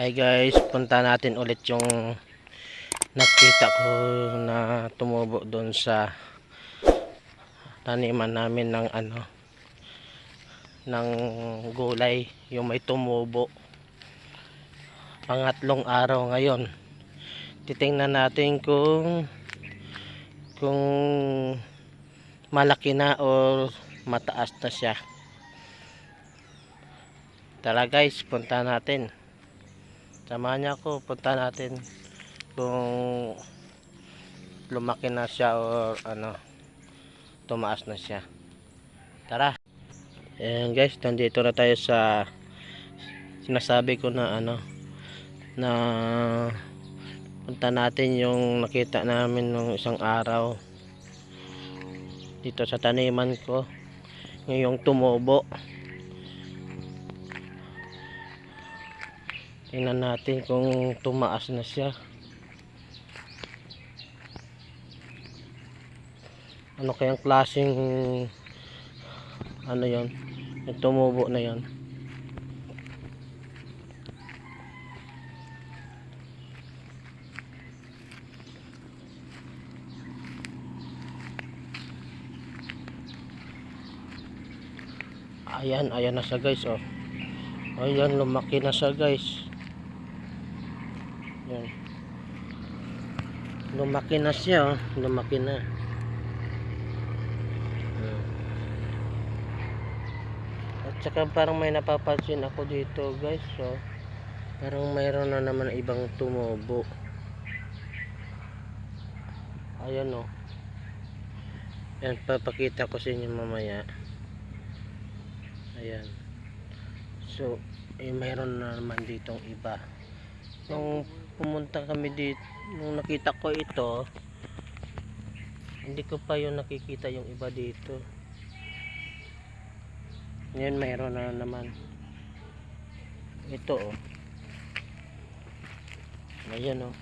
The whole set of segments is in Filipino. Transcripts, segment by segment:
Hi guys, punta natin ulit yung nakita ko na tumubo doon sa taniman namin ng ano ng gulay, yung may tumubo. Pangatlong araw ngayon. Titingnan natin kung kung malaki na o mataas na siya. Tara guys, punta natin. Samahan niya ako, punta natin kung lumaki na siya o ano, tumaas na siya. Tara. Ayan guys, nandito na tayo sa sinasabi ko na ano, na punta natin yung nakita namin nung isang araw dito sa taniman ko ngayong tumubo tingnan natin kung tumaas na siya. Ano kayang klaseng ano yon yung tumubo na yon ayan ayan na siya guys oh. Ayan lumaki na siya guys yan lumaki na siya oh. Lumaki na. At saka parang may napapansin ako dito guys so parang mayroon na naman ibang tumubo. Ayan oh. Yan papakita ko sa inyo mamaya. Ayan. So eh, mayroon na naman ditong iba. Nung pumunta kami dito nung nakita ko ito hindi ko pa yung nakikita yung iba dito. Ngayon mayroon na naman. Ito oh. Ayan oh.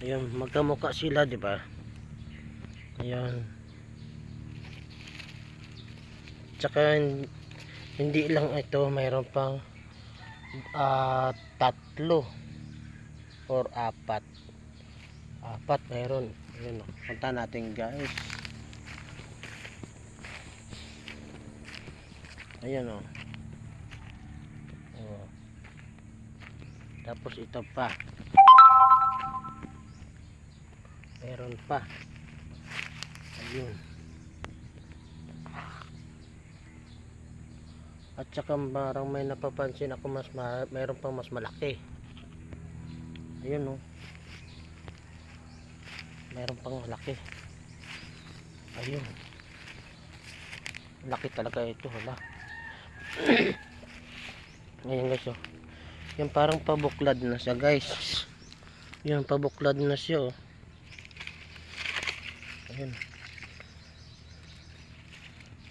Ayan magkamukha sila di ba? Ayan. Tsaka hindi lang ito mayroon pang ah, tatlo or apat. Apat mayroon ayun o punta natin guys. Ayun o oh. tapos ito pa. Mayroon pa. Ayun. At saka parang may napapansin ako mas ma mayroon pang mas malaki ayun oh. Mayroon pang malaki ayun. Laki talaga ito hala. Ayun guys oh. Yung parang pabuklad na siya guys. Yun pabuklad na siya oh. Ayun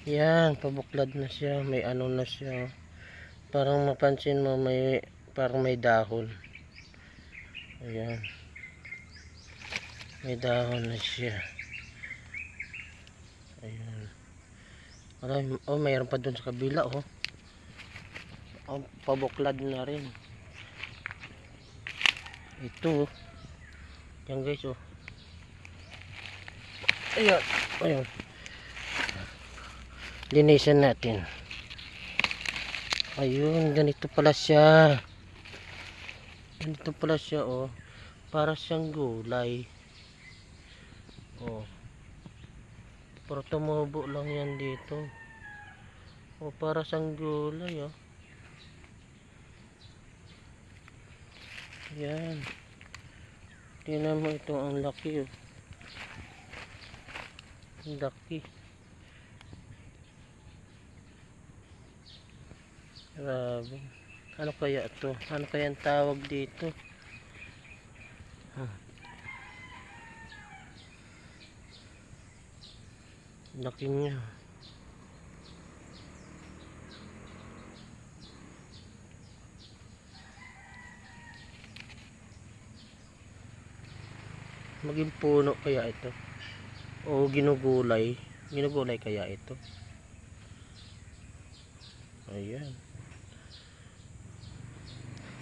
yan, pabuklad na siya. May ano na siya. Parang mapansin mo may parang may dahon. Ayan. May dahon na siya. Ayan. Aray, oh, mayroon pa dun sa kabila, oh. Oh, pabuklad na rin. Ito, oh. Yan guys, oh. Ayan. Ayan linisan natin ayun ganito pala siya ganito pala siya oh. Para siyang gulay. Oh. Pero tumubo lang yan dito. Oh para siyang gulay oh. Yan. Tingnan mo ito ang laki oh. Ang laki. Grabe. Ano kaya ito? Ano kaya ang tawag dito? Huh. Laki niya. Maging puno kaya ito? O ginugulay? Ginugulay kaya ito? Ayan.